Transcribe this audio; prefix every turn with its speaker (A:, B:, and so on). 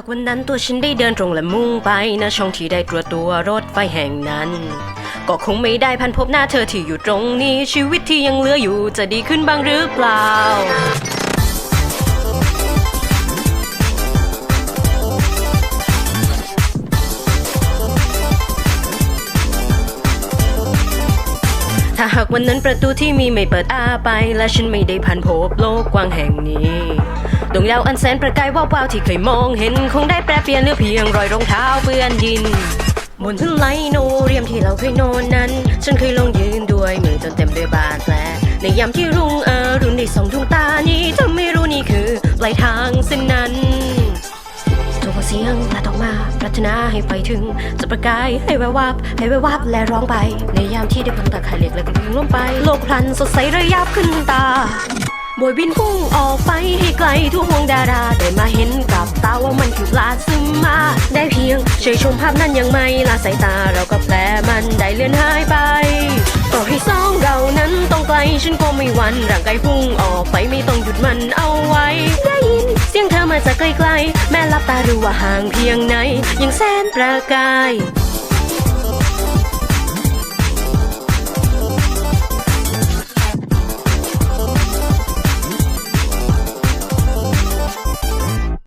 A: ากวันนั้นตัวฉันได้เดินตรงและมุ่งไปนะช่องที่ได้ตรวจตัวรถไฟแห่งนั้น ก็คงไม่ได้พันพบหน้าเธอที่อยู่ตรงนี้ ชีวิตที่ยังเหลืออยู่จะดีขึ้นบ้างหรือเปล่าถ้าหากวันนั้นประตูที่มีไม่เปิดอ้าไป และฉันไม่ได้พันพบโลกกว้างแห่งนี้ ดวงดาวอันแสนประกายว่าวที่เคยมองเห็น คงได้แปรเปลี่ยนเหลือเพียงรอยรองเท้าเปื้อนดินบนพื้นไลโนเรียมที่เราเคยนอนนั้น ฉันเคยลงยืนด้วยมือจนเต็มด้วยบาดแผลในยามที่รุ่งอรุณได้ส่องดวงตานี้เธอไม่รู้นี่คือปลายทางเส้นนั้นทุกเสียงและออกมาปรารถนาให้ไปถึงจะประกายให้แวววับให้แวววับและร้องไป ในยามที่ได้พังตาขายเล็กและก็วิ่งลงไป โลกพลันสดใสระยับขึ้นตา บวยบินพุ่งออกไปให้ไกลทั่วห่วงดารา ได้มาเห็นกับตาว่ามันคือปลาซึมมา ได้เพียงเฉยชมภาพนั้นยังไม่ละสายตาเราก็แปลมันได้เลือนหายไปต่อให้สองเรานั้นต้องไกลฉันก็ไม่หวันร่างกายพุ่งออกไปไม่ต้องหยุดมันเอาไว้ ได้ยินเสียงเธอมาจากไกลๆแม้ลับตารู้ว่าห่างเพียงไหนยังแสนประกาย